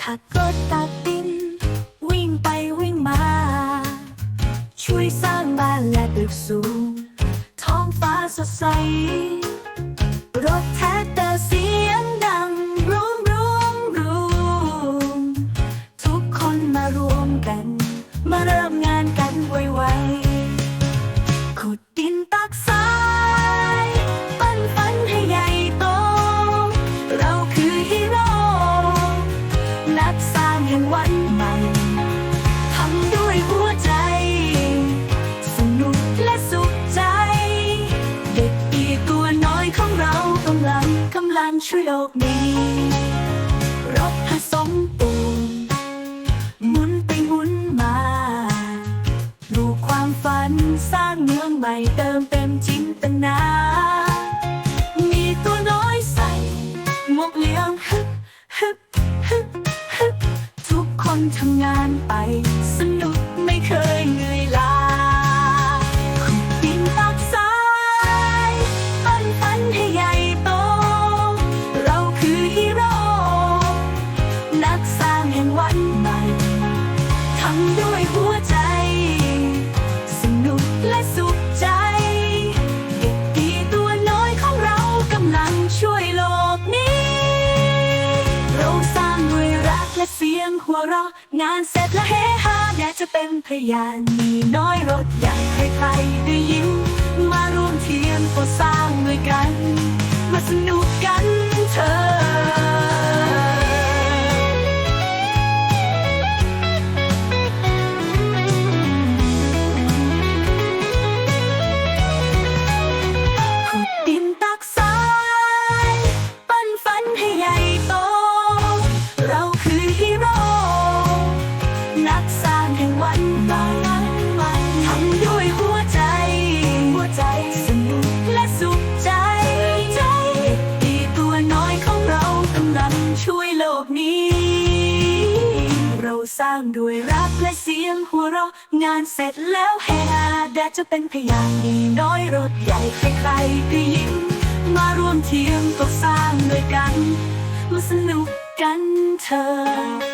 ขับรถตักดิน วิ่งไปวิ่งมา ช่วยสร้างบ้านและตึกสูง ท้องฟ้าสดใส รถแท็กเตอร์สีงดัรุมรุมรุมทุกคนมารวมกัน มาเริ ห่งวันใหม่ทำด้วยหัวใจ สนุกและสุขใจ เด็กอีตัวน้อยของเรากำลังกำลังช่วยโลกนี้รถผสมปูนหมุนไปหมุนมาลูกความฝันสร้างเมืองใหม่เติมเต็มจินตนามีตัวน้อยใส่หมวกเหลี่ยมฮึบฮึบ คนทำงานไป สนุกไม่เคยเหนื่อยล้าขุดดินตักทรายปั้นฝันให้ใหญ่โต เราคือฮีโร่ นักสร้างแห่งวัน ยงหัวเราะ งานเสร็จและเฮฮาอยากจะเป็นพยานมีน้อยรถใหญ่ให้ใครได้ยิ้ม สร้างด้วยรักและเสียงหัวเราะงานเสร็จแล้วเฮาแดดจะเป็นพยานดีน้อยรถใหญ่ใครๆได้ยิ้มมาร่วมเทียมก็สร้างด้วยกัน มาสนุกกันเถอะ